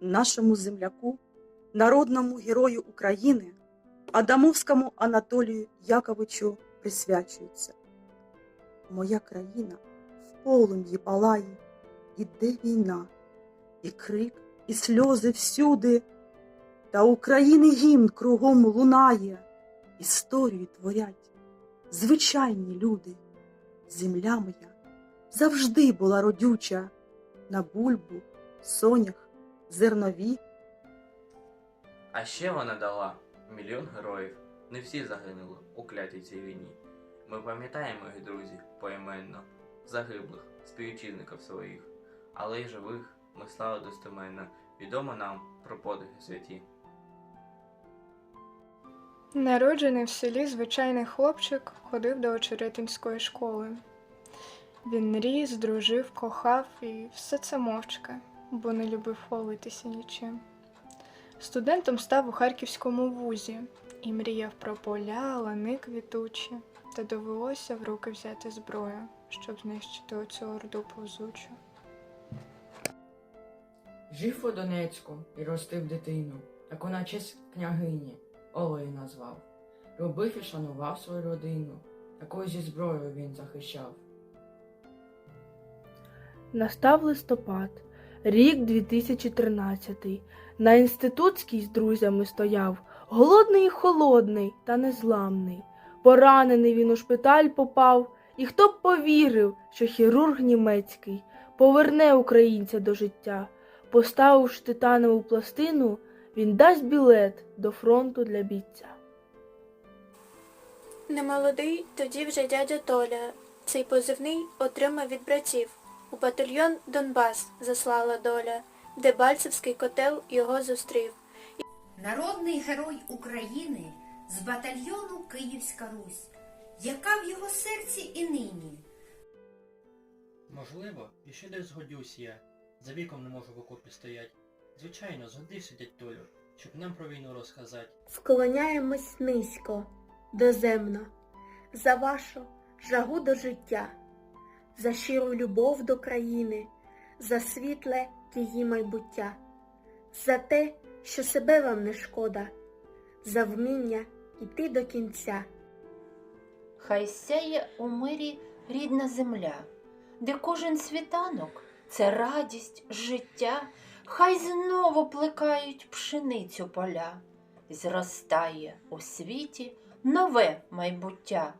нашому земляку, народному герою України, Адамовському Анатолію Яковичу присвячується. Моя країна в полум'ї палає, іде війна, і крик, і сльози всюди, та України гімн кругом лунає, історію творять звичайні люди. Земля моя завжди була родюча на бульбу, сонях, зернові. А ще вона дала мільйон героїв. Не всі загинули у клятій цій війні. Ми пам'ятаємо їх, друзі, поіменно, загиблих, співвітчизників своїх, але й живих ми слава достеменно, відомо нам про подвиги святі. Народжений в селі звичайний хлопчик ходив до очеретинської школи. Він ріс, дружив, кохав і все це мовчки, бо не любив хвалитися нічим. Студентом став у Харківському вузі і мріяв про поля, лани квітучі, та довелося в руки взяти зброю, щоб знищити оцю орду повзучу. Жив у Донецьку і ростив дитину, таку на честь княгині, Олею назвав. Любив і шанував свою родину, такою зі зброєю він захищав. Настав листопад, рік 2013. На інститутській з друзями стояв, голодний і холодний та незламний. Поранений він у шпиталь попав, і хто б повірив, що хірург німецький поверне українця до життя. Поставивши титанову пластину, він дасть білет до фронту для бійця. Немолодий, тоді вже дядя Толя. Цей позивний отримав від братів. У батальйон Донбас заслала доля, де Бальцевський котел його зустрів. Народний герой України з батальйону Київська Русь, яка в його серці і нині. Можливо, і ще десь згодюсь я. За віком не можу в окопі стоять. Звичайно, згодився дядь Толю, щоб нам про війну розказати. Склоняємось низько, доземно, за вашу жагу до життя, за щиру любов до країни, за світле її майбуття, за те, що себе вам не шкода, за вміння йти до кінця. Хай сяє у мирі рідна земля, де кожен світанок це радість, життя, хай знову плекають пшеницю поля, зростає у світі нове майбуття.